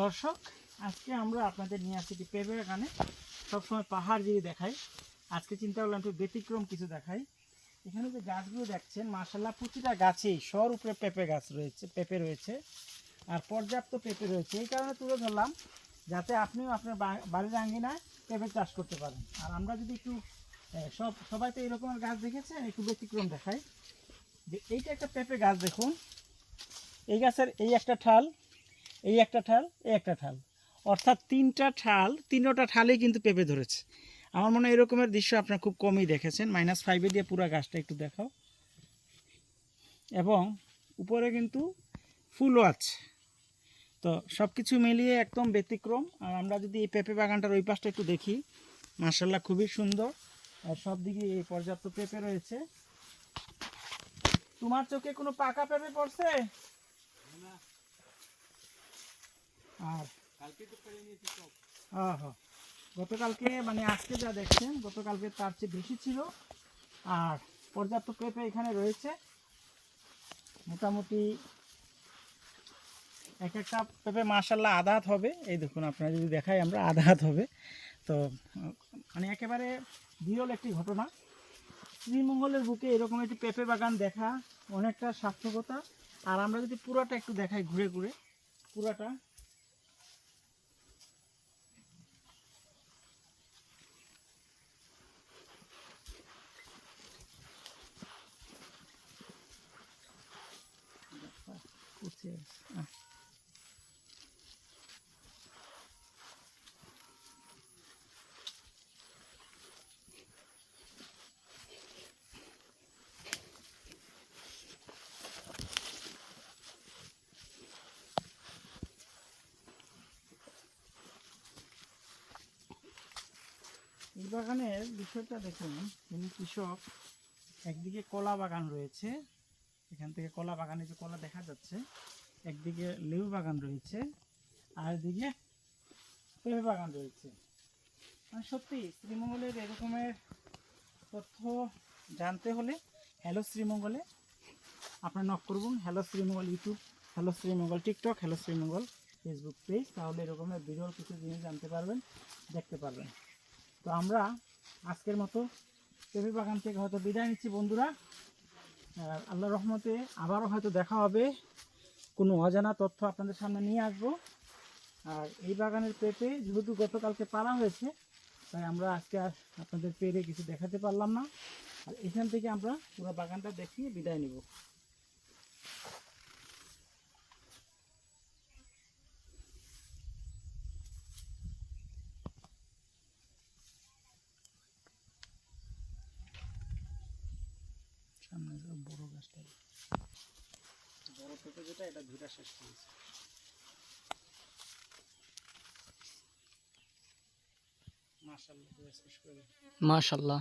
দর্শক, আজকে আমরা আপনাদের নিয়ে আসছি একটি পেঁপে বাগানে সবসময় পাহাড় যদি দেখাই। আজকে চিন্তা করলাম একটু ব্যতিক্রম কিছু দেখাই। এখানে যে গাছগুলো দেখছেন মার্শাল্লাহ প্রতিটা গাছেই শহর উপরে পেঁপে গাছ রয়েছে, পেঁপে রয়েছে আর পর্যাপ্ত পেঁপে রয়েছে। এই কারণে তুলে ধরলাম, যাতে আপনিও আপনার বাড়ির আঙ্গিনায় পেঁপে চাষ করতে পারেন। আর আমরা যদি একটু সব, সবাই তো এরকমের গাছ দেখেছেন, একটু ব্যতিক্রম দেখাই। যে এইটা একটা পেঁপে গাছ দেখুন। এই গাছের এই একটা ঠাল এই একটা ঠাল, এই একটা ঠাল। অর্থাৎ তিনটা ঠাল, তিনটা ঠালেই কিন্তু পেঁপে ধরেছে। আমার মনে হয় এরকমের দৃশ্য আপনারা খুব কমই দেখেছেন। মাইনাস ফাইভে দিয়ে পুরো গাছটা একটু দেখাও। এবং উপরে কিন্তু ফুলও আছে। তো সব কিছু মিলিয়ে একদম ব্যতিক্রম। আর আমরা যদি এই পেঁপে বাগানটার ওই পাশটা একটু দেখি মার্শাল্লাহ খুবই সুন্দর। আর সব দিকে এই পর্যাপ্ত পেঁপে রয়েছে। তোমার চোখে কোনো পাকা পেঁপে পড়ছে? আর গতকালকে মানে আজকে যা দেখছেন, গতকালকে তার চেয়ে বেশি ছিল। আর পর্যাপ্ত পেঁপে এখানে রয়েছে। মোটামুটি এক একটা পেঁপে মার্শাল্লাহ আধা হাত হবে। এই দেখুন, আপনারা যদি দেখাই আমরা, আধা হাত হবে। তো মানে একেবারে বিরল একটি ঘটনা। শ্রীমঙ্গলের বুকে এরকম একটি পেঁপে বাগান দেখা অনেকটা সার্থকতা আর আমরা যদি পুরাটা একটু দেখাই ঘুরে ঘুরে, পুরাটা। আহ। এই বাগানের বিষয়টা দেখুন তিনি কৃষক একদিকে কলা বাগান রয়েছে এখান থেকে কলা বাগানে যে কলা দেখা যাচ্ছে, একদিকে লেবু বাগান রয়েছে, আর এদিকে পেঁপে বাগান রয়েছে। মানে সত্যি শ্রীমঙ্গলের এরকমের তথ্য জানতে হলে হ্যালো শ্রীমঙ্গলে আপনার নক করুন hello Sreemangal YouTube, hello Sreemangal TikTok, hello Sreemangal Facebook page, তাহলে এরকমের বিরল কিছু জিনিস জানতে পারবেন, দেখতে পারবেন। তো আমরা আজকের মতো পেঁপে বাগান থেকে হয়তো বিদায় নিচ্ছি বন্ধুরা। আল্লাহ রহমতে আবারও হয়তো দেখা হবে। কোনো অজানা তথ্য আপনাদের সামনে নিয়ে আসব। আর এই বাগানের পেঁপে যেহেতু গতকালকে পারা হয়েছে, তাই আমরা আজকে আর আপনাদের পেরে কিছু দেখাতে পারলাম না। আর এখান থেকে আমরা পুরো বাগানটা দেখিয়ে বিদায় নিব। সামনে যে বড় গাছটা। বড় পেঁপে যেটা এটা ধুটা শেষ করেছে। শেষ করে। মাশাল্লাহ